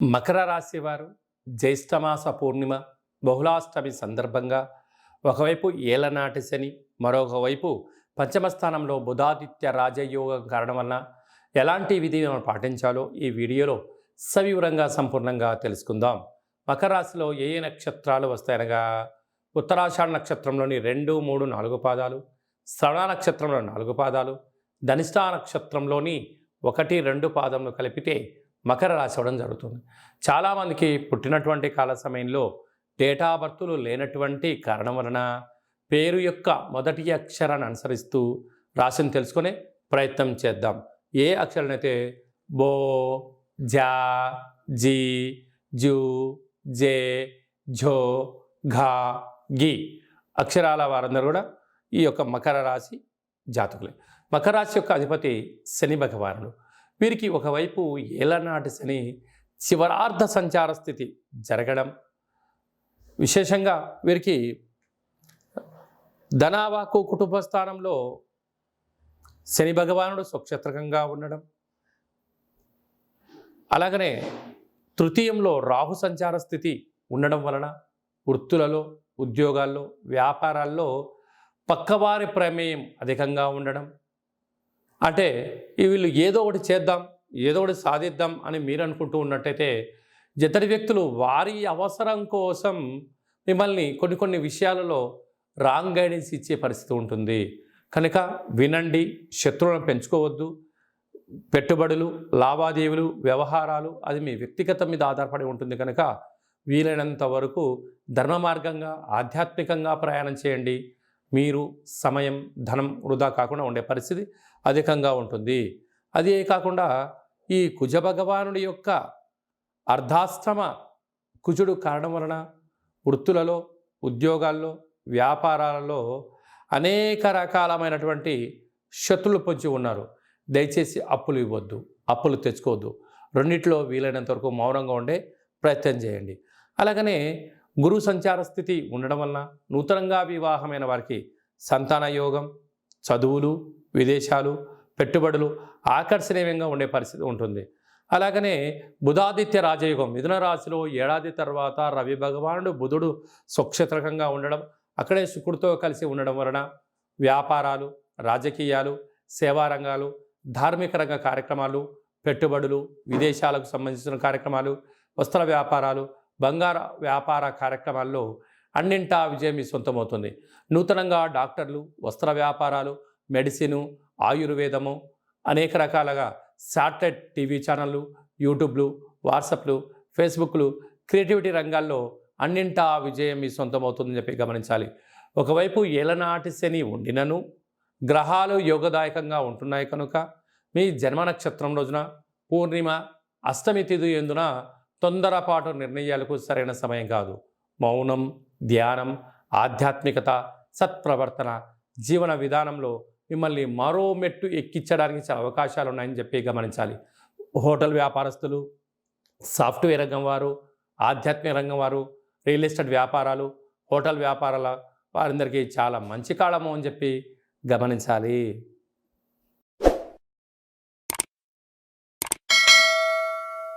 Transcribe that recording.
మకర రాశి వారు జ్యేష్ఠమాస పూర్ణిమ బహుళాష్టమి సందర్భంగా ఒకవైపు ఏలనాటి శని మరొకవైపు పంచమస్థానంలో బుధాదిత్య రాజయోగం కారణం వలన ఎలాంటి విధి మనం పాటించాలో ఈ వీడియోలో సవివరంగా సంపూర్ణంగా తెలుసుకుందాం. మకర రాశిలో ఏ ఏ నక్షత్రాలు వస్తాయనగా ఉత్తరాషాఢ నక్షత్రంలోని రెండు మూడు నాలుగు పాదాలు శ్రవణ నక్షత్రంలో నాలుగు పాదాలు ధనిష్టా నక్షత్రంలోని ఒకటి రెండు పాదములు కలిపితే మకర రాశి అవ్వడం జరుగుతుంది. చాలామందికి పుట్టినటువంటి కాల సమయంలో డేటా బర్తులు లేనటువంటి కారణం వలన పేరు యొక్క మొదటి అక్షరాన్ని అనుసరిస్తూ రాశిని తెలుసుకునే ప్రయత్నం చేద్దాం. ఏ అక్షరాలైతే బో జా జీ జూ జే ఝో ఘా గి అక్షరాల వారందరూ కూడా ఈ యొక్క మకర రాశి జాతకులే. మకర రాశి యొక్క అధిపతి శని భగవానుడు. వీరికి ఒకవైపు ఏలనాటి శని చివరార్థ సంచార స్థితి జరగడం. విశేషంగా వీరికి ధనావాకు కుటుంబ స్థానంలో శని భగవానుడు స్వక్షత్రకంగా ఉండడం. అలాగనే తృతీయంలో రాహు సంచార స్థితి ఉండడం వలన వృత్తులలో ఉద్యోగాల్లో వ్యాపారాల్లో పక్కవారి ప్రమేయం అధికంగా ఉండడం. అంటే వీళ్ళు ఏదో ఒకటి చేద్దాం ఏదో ఒకటి సాధిద్దాం అని మీరు అనుకుంటూ ఉన్నట్టయితే ఇతడి వ్యక్తులు వారి అవసరం కోసం మిమ్మల్ని కొన్ని కొన్ని విషయాలలో రాంగ్ గైడెన్స్ ఇచ్చే పరిస్థితి ఉంటుంది. కనుక వినండి శత్రువులను పెంచుకోవద్దు. పెట్టుబడులు లావాదేవీలు వ్యవహారాలు అది మీ వ్యక్తిగతం మీద ఆధారపడి ఉంటుంది కనుక వీలైనంత వరకు ధర్మ మార్గంగా ఆధ్యాత్మికంగా ప్రయాణం చేయండి. మీరు సమయం ధనం వృధా కాకుండా ఉండే పరిస్థితి అధికంగా ఉంటుంది. అదే కాకుండా ఈ కుజ భగవానుడి యొక్క అర్ధాశ్రమ కుజుడు కారణం వలన వృత్తులలో ఉద్యోగాల్లో వ్యాపారాలలో అనేక రకాలమైనటువంటి శత్రులు పొంచి ఉన్నారు. దయచేసి అప్పులు ఇవ్వద్దు అప్పులు తెచ్చుకోవద్దు. రెండిట్లో వీలైనంత వరకు మౌనంగా ఉండే ప్రయత్నం చేయండి. అలాగనే గురు సంచార స్థితి ఉండడం వలన నూతనంగా వివాహమైన వారికి సంతాన యోగం చదువులు విదేశాలు పెట్టుబడులు ఆకర్షణీయంగా ఉండే పరిస్థితి ఉంటుంది. అలాగనే బుధాదిత్య రాజయోగం మిథున రాశిలో ఏడాది తర్వాత రవి భగవానుడు బుధుడు స్వక్షేత్రకంగా ఉండడం అక్కడే శుక్రుడితో కలిసి ఉండడం వలన వ్యాపారాలు రాజకీయాలు సేవా రంగాలు ధార్మిక రంగ కార్యక్రమాలు పెట్టుబడులు విదేశాలకు సంబంధించిన కార్యక్రమాలు వస్త్ర వ్యాపారాలు బంగార వ్యాపార కార్యక్రమాల్లో అన్నింటా విజయం మీ సొంతమవుతుంది. నూతనంగా డాక్టర్లు వస్త్ర వ్యాపారాలు మెడిసిను ఆయుర్వేదము అనేక రకాలుగా శాటిలైట్ టీవీ ఛానళ్ళు యూట్యూబ్లు వాట్సాప్లు ఫేస్బుక్లు క్రియేటివిటీ రంగాల్లో అన్నింటా విజయం మీ సొంతమవుతుందని చెప్పి గమనించాలి. ఒకవైపు ఏలనాటి శని ఉండినను గ్రహాలు యోగదాయకంగా ఉంటున్నాయి కనుక మీ జన్మ నక్షత్రం రోజున పూర్ణిమ అష్టమి తిథి ఎందున తొందరపాటు నిర్ణయాలకు సరైన సమయం కాదు. మౌనం ధ్యానం ఆధ్యాత్మికత సత్ప్రవర్తన జీవన విధానంలో మిమ్మల్ని మరో మెట్టు ఎక్కించడానికి చాలా అవకాశాలు ఉన్నాయని చెప్పి గమనించాలి. హోటల్ వ్యాపారస్తులు సాఫ్ట్వేర్ రంగం వారు ఆధ్యాత్మిక రంగం వారు రియల్ ఎస్టేట్ వ్యాపారాలు హోటల్ వ్యాపారాల వారందరికీ చాలా మంచి కాలము అని చెప్పి గమనించాలి.